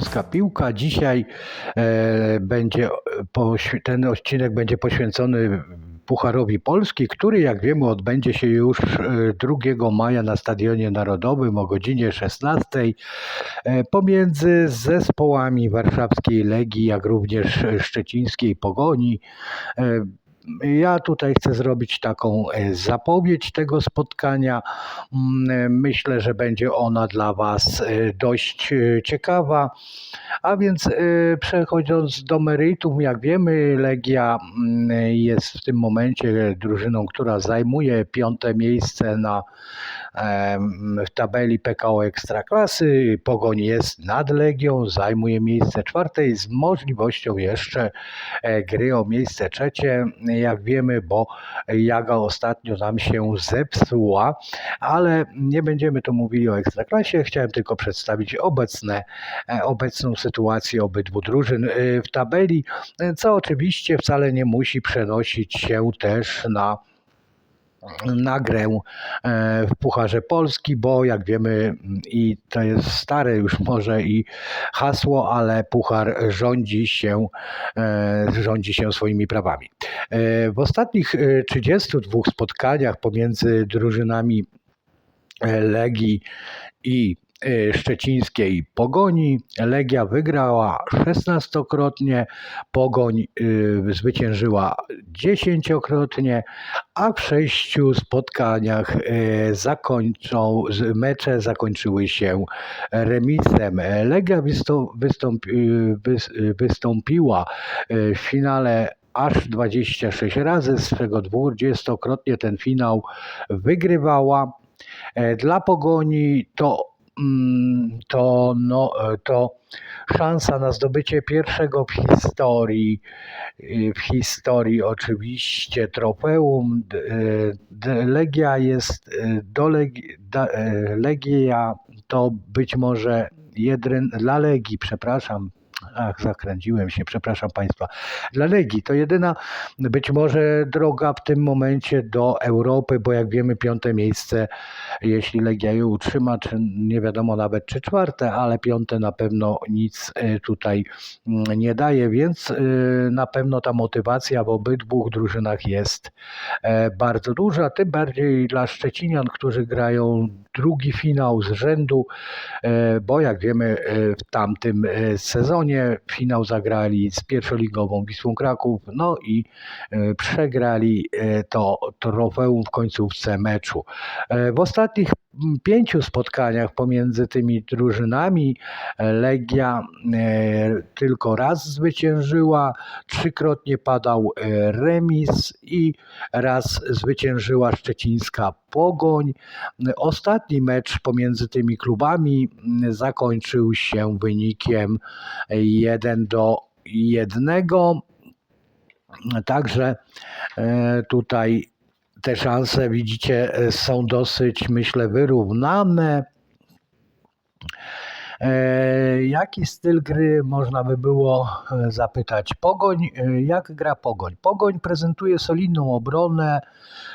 Polska Piłka. Dzisiaj e, będzie ten odcinek będzie poświęcony Pucharowi Polski, który jak wiemy odbędzie się już e, 2 maja na Stadionie Narodowym o godzinie 16 e, pomiędzy zespołami warszawskiej Legii, jak również szczecińskiej Pogoni. E, ja tutaj chcę zrobić taką e, zapowiedź tego spotkania. Mm, Myślę, że będzie ona dla Was e, dość e, ciekawa. A więc e, przechodząc do meritum, jak wiemy, Legia mm, jest w tym momencie drużyną, która zajmuje piąte miejsce na, w tabeli PKO Ekstraklasy. Pogoń jest nad Legią, zajmuje miejsce czwarte i z możliwością jeszcze e, gry o miejsce trzecie, jak wiemy, bo Jaga ostatnio nam się zepsuła, ale nie będziemy tu mówili o Ekstraklasie, chciałem tylko przedstawić obecne, e, obecną sytuację obydwu drużyn e, w tabeli, co oczywiście wcale nie musi przenosić się też na na grę e, w Pucharze Polski, bo jak wiemy i to jest stare już może i hasło, ale Puchar rządzi się, e, rządzi się swoimi prawami. E, W ostatnich e, 32 spotkaniach pomiędzy drużynami Legii i szczecińskiej Pogoni. Legia wygrała 16-krotnie, Pogoń y, zwyciężyła 10-krotnie, a w sześciu spotkaniach e, zakończą, mecze zakończyły się remisem. Legia wystą, wystąp, y, wys, y, wystąpiła w finale aż 26 razy, z czego 20-krotnie ten finał wygrywała. E, Dla Pogoni to, to, no, e, to szansa na zdobycie pierwszego w historii, y, w historii oczywiście trofeum. E, Legia jest e, do Legi, e, Legia to być może jeden dla Legii, przepraszam. Ach, zakręciłem się, przepraszam Państwa. Dla Legii to jedyna być może droga w tym momencie do Europy, bo jak wiemy, piąte miejsce jeśli Legia je utrzyma, czy nie wiadomo nawet czy czwarte, ale piąte na pewno nic e, tutaj mm, nie daje, więc e, na pewno ta motywacja w obydwu drużynach jest e, bardzo duża, tym bardziej dla Szczecinian, którzy grają drugi finał z rzędu, bo jak wiemy w tamtym e, sezonie finał zagrali z pierwszoligową Wisłą Kraków, no i e, przegrali e, to trofeum w końcówce meczu. E, W ostatnich pięciu spotkaniach pomiędzy tymi drużynami e, Legia e, tylko raz zwyciężyła, trzykrotnie padał e, remis i raz zwyciężyła szczecińska Pogoń. Ostatni mecz pomiędzy tymi klubami zakończył się wynikiem 1 do 1. Także e, tutaj te szanse, widzicie, e, są dosyć, myślę, wyrównane. E, Jaki styl gry można by było e, zapytać? Pogoń, jak gra Pogoń? Pogoń prezentuje solidną obronę,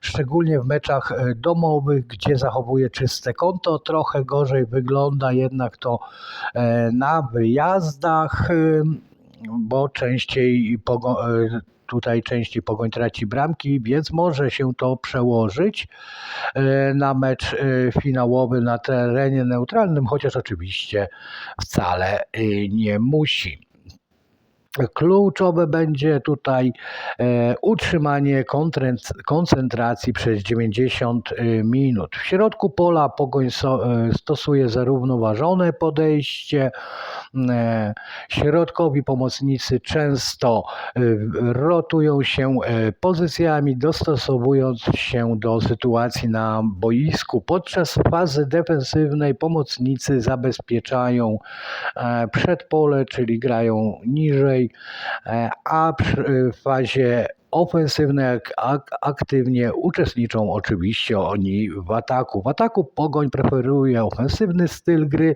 szczególnie w meczach domowych, gdzie zachowuje czyste konto. Trochę gorzej wygląda jednak to na wyjazdach, bo częściej tutaj częściej Pogoń traci bramki, więc może się to przełożyć e, na mecz e, finałowy na terenie neutralnym, chociaż oczywiście wcale e, nie musi. Kluczowe będzie tutaj e, utrzymanie koncentracji przez 90 e, minut. W środku pola Pogoń e, stosuje zarównoważone podejście. E, środkowi pomocnicy często e, rotują się pozycjami, dostosowując się do sytuacji na boisku. Podczas fazy defensywnej pomocnicy zabezpieczają przedpole, czyli grają niżej, e, a przy- w fazie ofensywnej ak- ak- aktywnie uczestniczą oczywiście oni w ataku. W ataku Pogoń preferuje ofensywny styl gry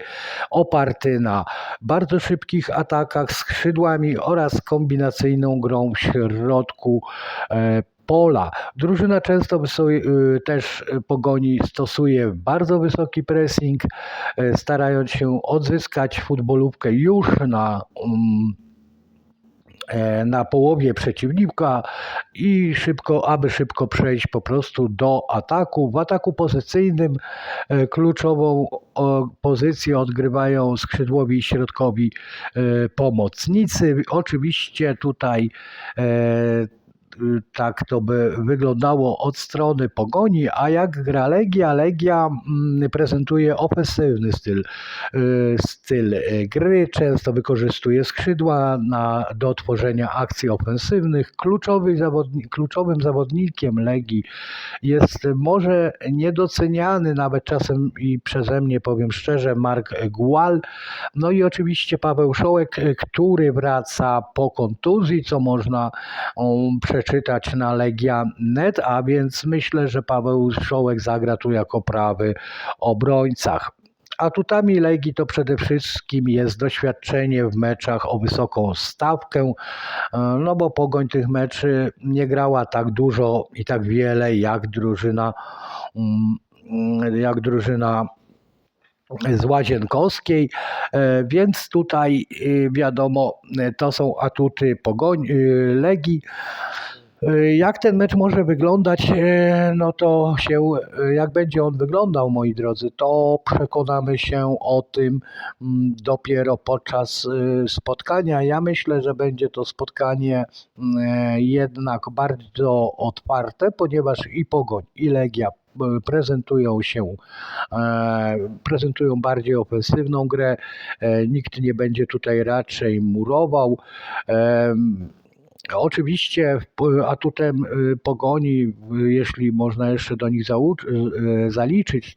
oparty na bardzo szybkich atakach skrzydłami oraz kombinacyjną grą w środku e, pola. Drużyna często y, też y, pogoni stosuje bardzo wysoki pressing, y, starając się odzyskać futbolówkę już na, mm, e, na połowie przeciwnika i szybko, aby szybko przejść po prostu do ataku. W ataku pozycyjnym e, kluczową pozycję odgrywają skrzydłowi i środkowi e, pomocnicy. Oczywiście tutaj e, tak to by wyglądało od strony pogoni, a jak gra Legia? Legia mm, prezentuje ofensywny styl, y, styl y, gry, często wykorzystuje skrzydła na, do tworzenia akcji ofensywnych. Kluczowy zawodni, kluczowym zawodnikiem Legii jest może niedoceniany nawet czasem i przeze mnie, powiem szczerze, Mark Gual. No i oczywiście Paweł Szołek, który wraca po kontuzji, co można um, przeczytać na Legia.net, a więc myślę, że Paweł Szołek zagra tu jako prawy obrońca. Atutami Legii to przede wszystkim jest doświadczenie w meczach o wysoką stawkę, no bo Pogoń tych meczy nie grała tak dużo i tak wiele jak drużyna jak drużyna z Łazienkowskiej, e, więc tutaj y, wiadomo, e, to są atuty Pogoń, y, Legii. E, Jak ten mecz może wyglądać, E, no to się, e, jak będzie on wyglądał, moi drodzy, to przekonamy się o tym mm, dopiero podczas e, spotkania. Ja myślę, że będzie to spotkanie mm, e, jednak bardzo otwarte, ponieważ i Pogoń, i Legia e, prezentują się, e, prezentują bardziej ofensywną grę. E, Nikt nie będzie tutaj raczej murował. Oczywiście atutem y, pogoni, y, jeśli można jeszcze do nich y, zaliczyć,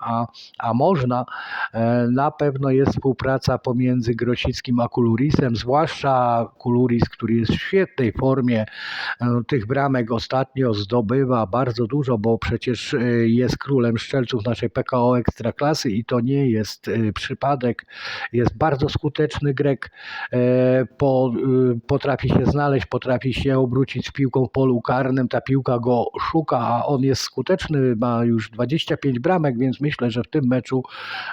a, a można, e, na pewno jest współpraca pomiędzy Grosickim a Kulurisem, zwłaszcza Kuluris, który jest w świetnej formie. E, Tych bramek ostatnio zdobywa bardzo dużo, bo przecież e, jest królem szczelców naszej PKO Ekstraklasy i to nie jest przypadek. Jest bardzo skuteczny Grek, po, potrafi się znaleźć, potrafi się obrócić piłką w polu karnym, ta piłka go szuka, a on jest skuteczny, ma już 25 bramek, więc myślę, że w tym meczu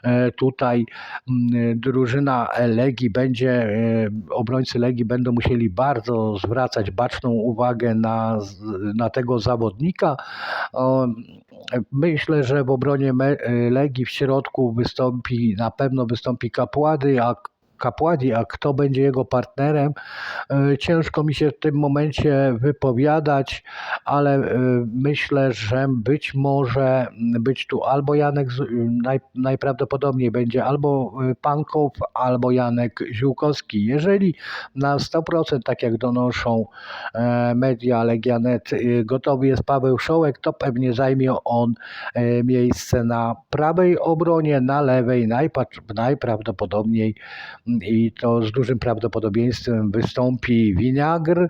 e, tutaj mm, drużyna Legii będzie, e, obrońcy Legii będą musieli bardzo zwracać baczną uwagę na, na tego zawodnika. Myślę, że w obronie Me- Legii w środku wystąpi, na pewno wystąpi Kapłady, a Kapładi, a kto będzie jego partnerem, e, ciężko mi się w tym momencie wypowiadać, ale e, myślę, że być może być tu albo Janek, najprawdopodobniej będzie albo e, Pankow, albo Janek Ziółkowski. Jeżeli na 100%, tak jak donoszą media Legianet, gotowy jest Paweł Szołek, to pewnie zajmie on miejsce na prawej obronie, na lewej najprawdopodobniej i to z dużym prawdopodobieństwem wystąpi Winiagr.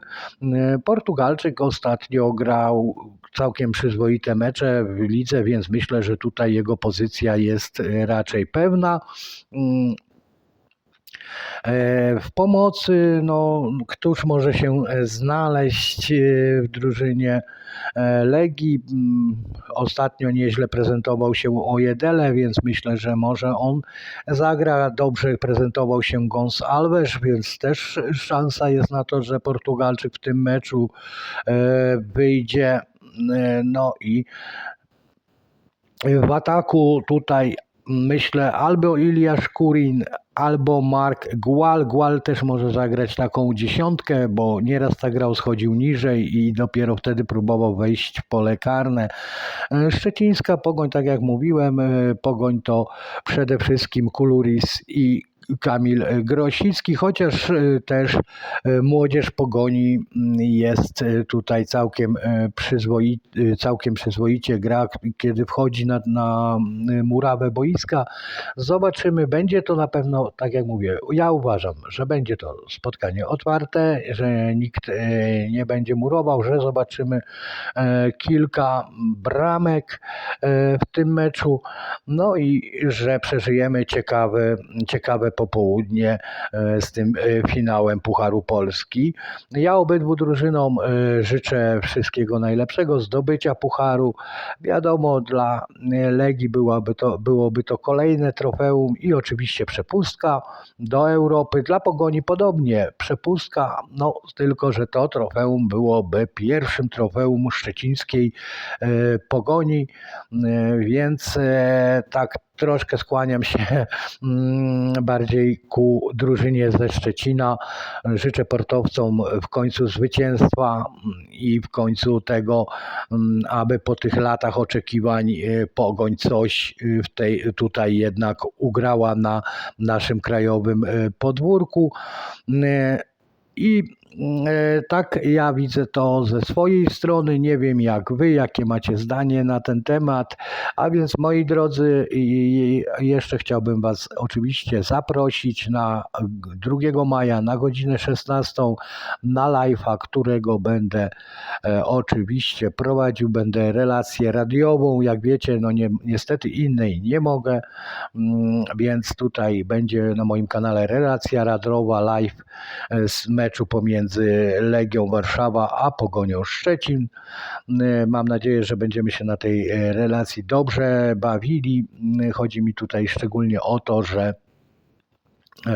Portugalczyk ostatnio grał całkiem przyzwoite mecze w lidze, więc myślę, że tutaj jego pozycja jest raczej pewna. E, W pomocy, no, któż może się e, znaleźć e, w drużynie Legii? Mm, Ostatnio nieźle prezentował się Ojedele, więc myślę, że może on zagra. Dobrze prezentował się Gons Alves, więc też szansa jest na to, że Portugalczyk w tym meczu wyjdzie. No i w ataku tutaj myślę albo Iliasz Kurin, albo Mark Gual. Gual też może zagrać taką dziesiątkę, bo nieraz tak grał, schodził niżej i dopiero wtedy próbował wejść w pole karne. E, Szczecińska Pogoń, tak jak mówiłem, e, Pogoń to przede wszystkim Kuluris i Kamil Grosicki, chociaż e, też e, młodzież Pogoni mm, jest e, tutaj całkiem, przyzwoi, całkiem przyzwoicie gra, kiedy wchodzi na, na murawę boiska. Zobaczymy, będzie to na pewno, tak jak mówię, ja uważam, że będzie to spotkanie otwarte, że nikt nie będzie murował, że zobaczymy kilka bramek w tym meczu, no i że przeżyjemy ciekawe, ciekawe popołudnie e, z tym e, finałem Pucharu Polski. Ja obydwu drużynom e, życzę wszystkiego najlepszego, zdobycia Pucharu. Wiadomo, dla Legii byłaby to, byłoby to kolejne trofeum i oczywiście przepustka do Europy. Dla Pogoni podobnie, przepustka, no tylko, że to trofeum byłoby pierwszym trofeum szczecińskiej Pogoni, więc tak troszkę skłaniam się mm, bardziej ku drużynie ze Szczecina. Życzę portowcom w końcu zwycięstwa mm, i w końcu tego, mm, aby po tych latach oczekiwań e, Pogoń coś e, w tej, tutaj jednak ugrała na naszym krajowym e, podwórku. I tak ja widzę to ze swojej strony. Nie wiem jak wy, jakie macie zdanie na ten temat. A więc moi drodzy, jeszcze chciałbym was oczywiście zaprosić na 2 maja na godzinę 16 na live'a, którego będę e, oczywiście prowadził. Będę relację radiową. Jak wiecie, no nie, niestety innej nie mogę, mm, więc tutaj będzie na moim kanale relacja radiowa live e, z meczu pomiędzy Legią Warszawa a Pogonią Szczecin. E, Mam nadzieję, że będziemy się na tej e, relacji dobrze bawili. Mm, Chodzi mi tutaj szczególnie o to, że e,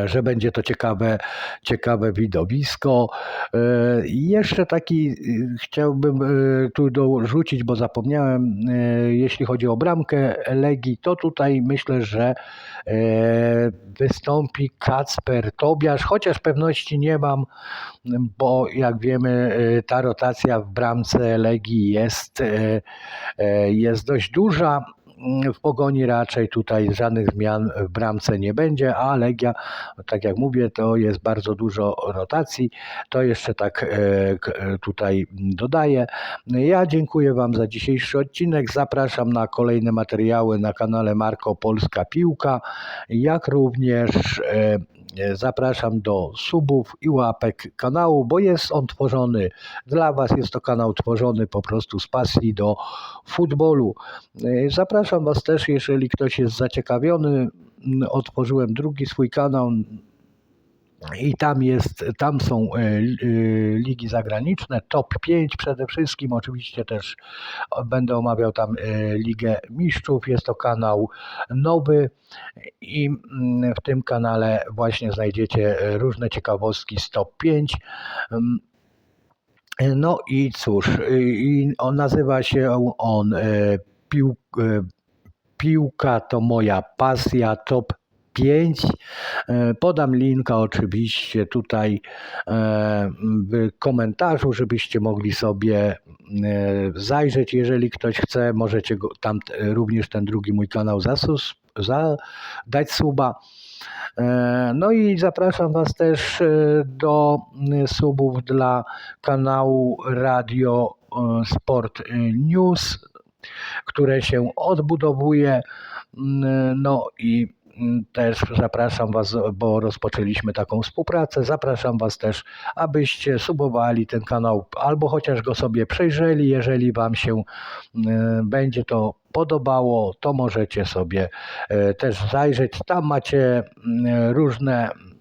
że będzie to ciekawe, ciekawe widowisko. E, I jeszcze taki e, chciałbym e, tu dorzucić, bo zapomniałem, e, jeśli chodzi o bramkę Legii, to tutaj myślę, że e, wystąpi Kacper Tobiasz, chociaż pewności nie mam, bo jak wiemy, e, ta rotacja w bramce Legii jest, e, e, jest dość duża. W pogoni raczej tutaj żadnych zmian w bramce nie będzie, a Legia, tak jak mówię, to jest bardzo dużo rotacji. To jeszcze tak e, e, tutaj dodaję. Ja dziękuję Wam za dzisiejszy odcinek. Zapraszam na kolejne materiały na kanale Marko Polska Piłka, jak również e, zapraszam do subów i łapek kanału, bo jest on tworzony dla Was. Jest to kanał tworzony po prostu z pasji do futbolu. E, Zapraszam Was też, jeżeli ktoś jest zaciekawiony. Otworzyłem drugi swój kanał. I tam jest, tam są e, e, ligi zagraniczne, top 5 przede wszystkim. Oczywiście też będę omawiał tam e, Ligę Mistrzów. Jest to kanał nowy i mm, w tym kanale właśnie znajdziecie e, różne ciekawostki z top 5. Mm, No i cóż, y, i on nazywa się on e, pił, e, Piłka to moja pasja, top 5. E, Podam linka oczywiście tutaj e, w komentarzu, żebyście mogli sobie e, zajrzeć. Jeżeli ktoś chce, możecie go, tam również ten drugi mój kanał zasus, za, dać suba. No i zapraszam Was też do subów dla kanału Radio Sport News, które się odbudowuje. Mm, No i też zapraszam Was, bo rozpoczęliśmy taką współpracę. Zapraszam Was też, abyście subowali ten kanał albo chociaż go sobie przejrzeli. Jeżeli Wam się mm, będzie to podobało, to możecie sobie e, też zajrzeć. Tam macie mm, różne e,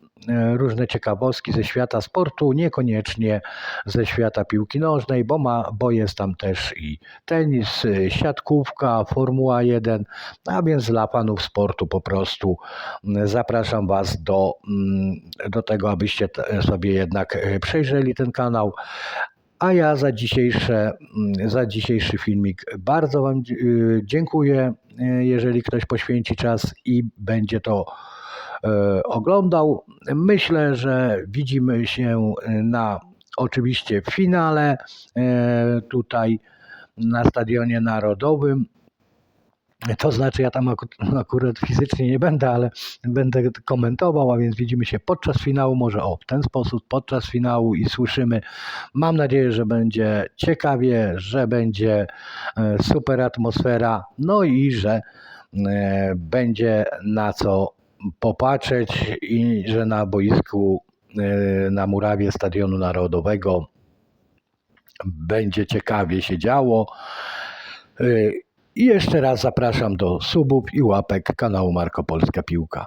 różne ciekawostki ze świata sportu, niekoniecznie ze świata piłki nożnej, bo, ma, bo jest tam też i tenis, y, siatkówka, Formuła 1, a więc dla fanów sportu po prostu zapraszam Was do, do tego, abyście sobie jednak e, przejrzeli ten kanał. A ja za, dzisiejsze, za dzisiejszy filmik bardzo Wam dziękuję. Jeżeli ktoś poświęci czas i będzie to e, oglądał. Myślę, że widzimy się na oczywiście finale e, tutaj na Stadionie Narodowym. To znaczy, ja tam aku- akurat fizycznie nie będę, ale będę komentował, a więc widzimy się podczas finału, może o w ten sposób, podczas finału i słyszymy. Mam nadzieję, że będzie ciekawie, że będzie e, super atmosfera, no i że e, będzie na co popatrzeć i że na boisku, e, na murawie Stadionu Narodowego będzie ciekawie się działo. E, I jeszcze raz zapraszam do subów i łapek kanału Marko Polska Piłka.